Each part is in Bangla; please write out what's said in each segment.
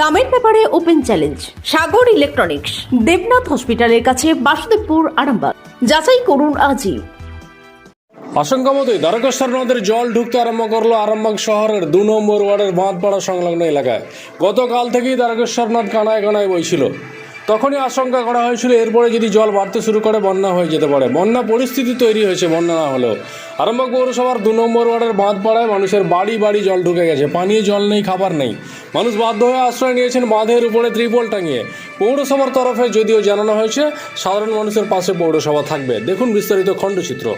দামের ব্যাপারে open challenge, Sagar electronics, Debnath হসপিটালের কাছে বাসুদেবপুর, আরামবাগ। যাচাই করুন আজই। আশঙ্কা মতোই দ্বারকেশ্বর নদের জল ঢুকতে আরম্ভ করল আরামবাগ শহরের দু নম্বর ওয়ার্ডের বাঁধপাড়া সংলগ্ন এলাকায়। গতকাল থেকেই দ্বারকেশ্বর নদ কানায় কানায় বইছিল। তখনই আশঙ্কা করা হয়েছিল, এরপরে যদি জল বাড়তে শুরু করে, বন্যা হয়ে যেতে পারে। বন্যা পরিস্থিতি তৈরি হয়েছে, বন্যা না হলেও। আরামবাগ পৌরসভার দু নম্বর ওয়ার্ডের বাঁধপাড়ায় মানুষের বাড়ি বাড়ি জল ঢুকে গেছে। পানীয় জল নেই, খাবার নেই। মানুষ বাধ্য হয়ে আশ্রয় নিয়েছেন বাঁধের উপরে ত্রিপল টাঙিয়ে। পৌরসভার তরফে যদিও জানানো হয়েছে, সাধারণ মানুষের পাশে পৌরসভা থাকবে। দেখুন বিস্তারিত খণ্ডচিত্র।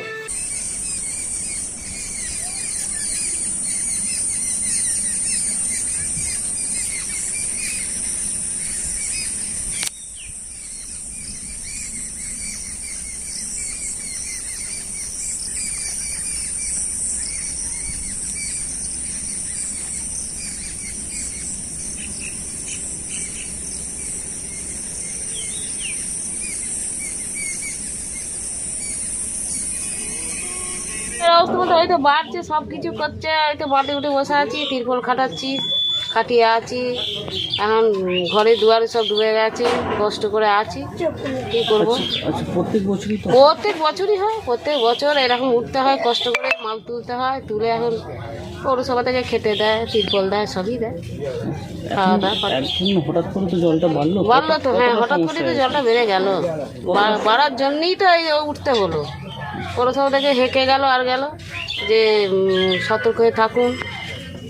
অবস্থা মতো হয়তো বাড়ছে সব কিছু করছে হয়তো বাড়ি উঠে বসে আছি তিরপল খাটাচ্ছি খাটিয়ে আছি এখন ঘরে দুয়ারে সব ডুবে গেছে কষ্ট করে আছি কি করব? আচ্ছা প্রত্যেক বছরই প্রত্যেক বছরই হয় প্রত্যেক বছর এরকম উঠতে হয় কষ্ট করে মাল তুলতে হয় তুলে এখন পৌরসভা থেকে খেতে দেয় তিরপল দেয় সবই দেয়। খাওয়া দাওয়া হঠাৎ করে তো জলটা বাড়লো বাড়লো তো হ্যাঁ হঠাৎ করে তো জলটা বেড়ে গেল। বাড়ার জন্যই তো এই উঠতে হলো। পৌরসভা থেকে হেঁকে গেল আর গেল যে সতর্ক হয়ে থাকুন।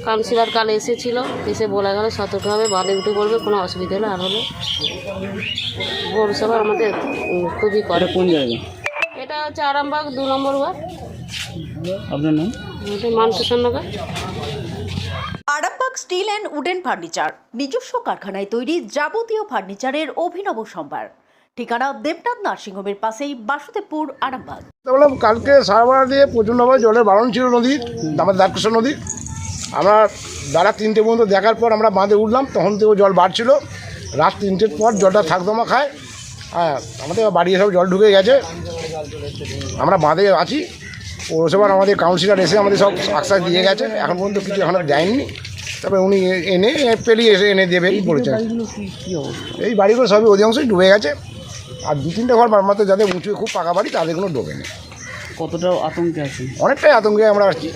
কাউন্সিলর কাল এসেছিল এসে বলা গেল সতর্কভাবে বাদে উঠে পড়বে কোনো অসুবিধা হলে আর হলে পৌরসভা আমাদের খুবই করে। এটা কোন জায়গা? এটা হচ্ছে আরামবাগ দু নম্বর ওয়ার্ড। আপনার নাম? Arambagh steel and wooden furniture নিজস্ব কারখানায় তৈরি যাবতীয় ফার্নিচারের অভিনব সম্ভার। ঠিকানা দেবনাথ নার্সিংহোমের পাশেই বাসুদেবপুর আরামবাগ। বললাম কালকে সারাবেলা দিয়ে প্রচণ্ডভাবে জলের বারণ ছিল নদীর আমাদের দ্বারকৃষ্ণ নদী। আমরা বেলা তিনটে পর্যন্ত দেখার পর আমরা বাঁধে উঠলাম তখন থেকেও জল বাড়ছিল। রাত তিনটের পর জলটা থাকদমা খায়। হ্যাঁ আমাদের বাড়ি সব জল ঢুকে গেছে। আমরা বাঁধে আছি। পৌরসভার আমাদের কাউন্সিলর এসে আমাদের সব আশ্বাস দিয়ে গেছে। এখন পর্যন্ত কিছু এখনও দেয়নি। তবে উনি এনে পেলিয়ে এসে এনে দেবেন বলেছেন। এই বাড়িগুলো সবই অধিকাংশই ডুবে গেছে। আর দু তিনটে ঘর মাত্র যাদের উঁচু খুব পাকা বাড়ি তাদের কোনো ডোবে নেই কতটা আতঙ্কে আছেন? অনেকটাই আতঙ্কে আমরা আছি।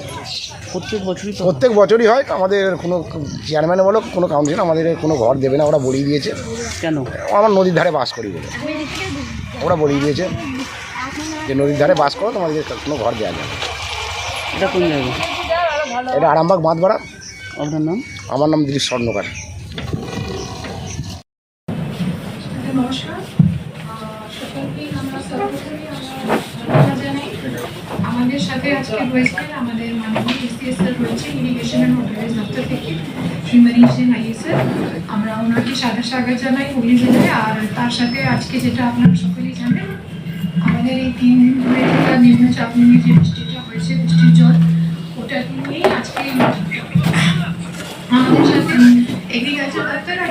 প্রত্যেক বছরই প্রত্যেক বছরই হয় আমাদের কোনো চেয়ারম্যান বলো কোনো কাউন্সিল আমাদের কোনো ঘর দেবে না ওরা বলিয়ে দিয়েছে। কেন? আমার নদীর ধারে বাস করি বলে। ওরা বলিয়ে দিয়েছে যে নদীর ধারে বাস করো তোমাদের কোনো ঘর দেওয়া যাবে না। এটা কোন জায়গা? এটা আরামবাগ বাঁধবাড়া আপনার নাম? আমার নাম দিলীপ স্বর্ণকার। নমস্কার। আমাদের সাথে আজকে রয়েছেন আমাদের মাননীয় এসিএস স্যার রয়েছে। ইরিগেশন অ্যান্ড ওয়াটারওয়েজ দপ্তর থেকে শ্রী মনীষ সেন আইএস স্যার। আমরা ওনাকে সাদা স্বাগত জানাই হুগলি জেলায় আর তার সাথে আজকে যেটা আপনারা সকলেই জানেন, আমাদের এই তিন দিন ধরে একটা নিম্নচাপ নিয়ে যে বৃষ্টিটা হয়েছে, বৃষ্টির জল ওটাকে নিয়েই আজকে আমাদের সাথে এগ্রিকালচার দপ্তর আর